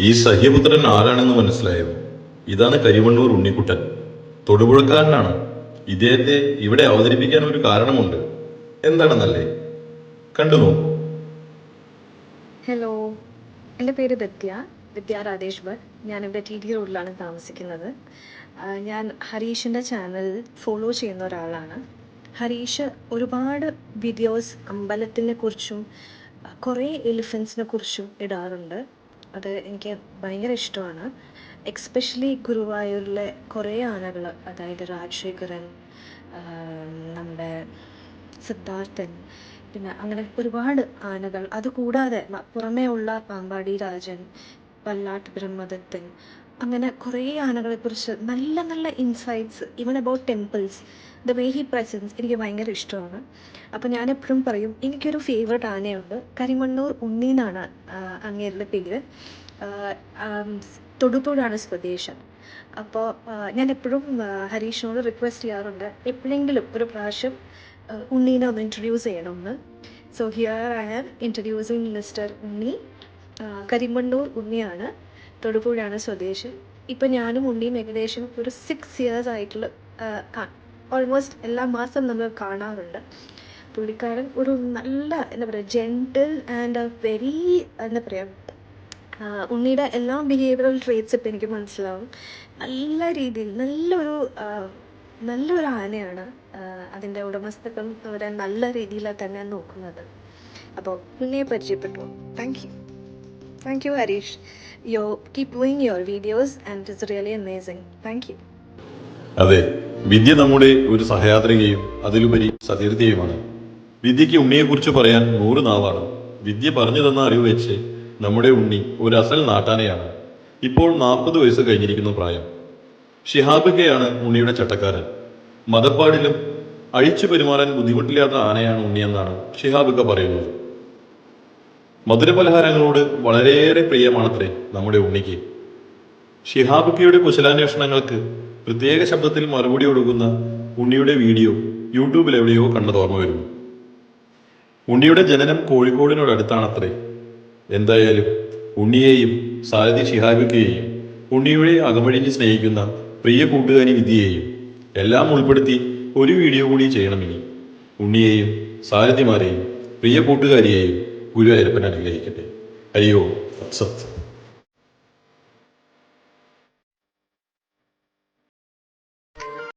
ഈ സഹ്യപുത്രൻ ആരാണെന്ന് മനസ്സിലായോ ഇതാണ് കരിവണ്ണൂർ ഉണ്ണിക്കുട്ടൻ. തൊടുപുഴക്കാരനാണ്. ഇദ്ദേഹത്തെ ഇവിടെ അവതരിപ്പിക്കാൻ ഒരു കാരണമുണ്ട്. എന്താണെന്നല്ലേ? കണ്ടു നോക്കൂ. ഹലോ. എന്റെ പേര് ദത്യ. വിദ്യ രാജേഷ് ഭട്ട്. ഞാനിവിടെ ടി ഡി റോഡിലാണ് താമസിക്കുന്നത്. ഞാൻ ഹരീഷിന്റെ ചാനൽ ഫോളോ ചെയ്യുന്ന ഒരാളാണ്. ഹരീഷ് ഒരുപാട് വീഡിയോസ് അമ്പലത്തിനെ കുറിച്ചും കുറേ എലിഫൻസിനെ കുറിച്ചും ഇടാറുണ്ട്. അത് എനിക്ക് ഭയങ്കര ഇഷ്ടമാണ്. എക്സ്പെഷ്യലി ഗുരുവായൂരിലെ കുറേ ആനകൾ അതായത് രാജശേഖരൻ നമ്മുടെ സിദ്ധാർത്ഥൻ പിന്നെ അങ്ങനെ ഒരുപാട് ആനകൾ. അതുകൂടാതെ പുറമേ ഉള്ള പാമ്പാടി രാജൻ പല്ലാട്ട് ബ്രഹ്മദത്തൻ അങ്ങനെ കുറേ ആനകളെക്കുറിച്ച് നല്ല നല്ല insights even about temples the way he presents എനിക്ക് ഭയങ്കര ഇഷ്ടമാണ്. അപ്പോൾ ഞാൻ എപ്പോഴും പറയും എനിക്കൊരു ഫേവററ്റ് ആനയുണ്ട്. കരിമണ്ണൂർ ഉണ്ണി എന്നാണ് അങ്ങേരുടെ പേര്. തൊടുപുഴയാണ് സ്വദേശം. അപ്പോൾ ഞാൻ എപ്പോഴും ഹരീഷിനോട് റിക്വസ്റ്റ് ചെയ്യാറുണ്ട് എപ്പോഴെങ്കിലും ഒരു പ്രാവശ്യം ഉണ്ണീനെ ഒന്ന് ഇൻട്രൊഡ്യൂസ് ചെയ്യണമെന്ന് so here I am introducing mister Unni. Karimannoor ഉണ്ണിയാണ്. തൊടുപുഴയാണ് സ്വദേശം. ഇപ്പം ഞാനും ഉണ്ണിയും ഏകദേശം ഒരു സിക്സ് ഇയേഴ്സ് ആയിട്ടുള്ള ഓൾമോസ്റ്റ് എല്ലാ മാസം നമ്മൾ കാണാറുണ്ട്. പുള്ളിക്കാരൻ ഒരു നല്ല എന്താ പറയുക ജെന്റിൽ ആൻഡ് വെരി എന്താ പറയുക ഉണ്ണിയുടെ എല്ലാ ബിഹേവിയറൽ ട്രേറ്റ്സ് ഇപ്പം എനിക്ക് മനസ്സിലാവും. നല്ല രീതിയിൽ നല്ലൊരു നല്ലൊരു ആനയാണ് അതിന്റെ ഉടമസ്ഥക്കം അവരെ നല്ല രീതിയിലാണ് തന്നെ നോക്കുന്നത്. അപ്പോൾ ഉണ്ണിയെ പരിചയപ്പെട്ടു. Thank you thank you Harish yo keep doing your videos and it's really amazing. Thank you അതെ വിദ്യ നമ്മുടെ ഒരു സഹയാത്രികയും അതിലുപരി സതീർത്ഥിയുമാണ് വിദ്യയ്ക്ക് ഉണ്ണിയെക്കുറിച്ച് പറയാൻ നൂറ് നാവാണ്. വിദ്യ പറഞ്ഞു തന്ന അറിവ് വെച്ച് നമ്മുടെ ഉണ്ണി ഒരു അസൽ നാട്ടാനയാണ്. ഇപ്പോൾ നാൽപ്പത് വയസ്സ് കഴിഞ്ഞിരിക്കുന്ന പ്രായം. ഷിഹാബിക്കയാണ് ഉണ്ണിയുടെ ചട്ടക്കാരൻ. മതപ്പാടിലും അഴിച്ചു പെരുമാറാൻ ബുദ്ധിമുട്ടില്ലാത്ത ആനയാണ് ഉണ്ണിയെന്നാണ് ഷിഹാബിക്ക പറയുന്നത്. മധുരപലഹാരങ്ങളോട് വളരെയേറെ പ്രിയമാണത്രേ നമ്മുടെ ഉണ്ണിക്ക്. ഷിഹാബുക്കിയുടെ കുശലാന്വേഷണങ്ങൾക്ക് പ്രത്യേക ശബ്ദത്തിൽ മറുപടി കൊടുക്കുന്ന ഉണ്ണിയുടെ വീഡിയോ യൂട്യൂബിൽ എവിടെയോ കണ്ടത് ഓർമ്മ വരുന്നു. ഉണ്ണിയുടെ ജനനം കോഴിക്കോടിനോടടുത്താണത്രേ. എന്തായാലും ഉണ്ണിയെയും സാരഥി ഷിഹാബിക്കയെയും ഉണ്ണിയുടെ അകമഴിഞ്ഞ് സ്നേഹിക്കുന്ന പ്രിയ കൂട്ടുകാരി വിധിയെയും എല്ലാം ഉൾപ്പെടുത്തി ഒരു വീഡിയോ കൂടി ചെയ്യണമെങ്കിൽ ഉണ്ണിയെയും സാരഥിമാരെയും പ്രിയ കൂട്ടുകാരിയെയും ഗുരുവായൂരപ്പൻ അനുഗ്രഹിക്കട്ടെ. അയ്യോ സത്ത്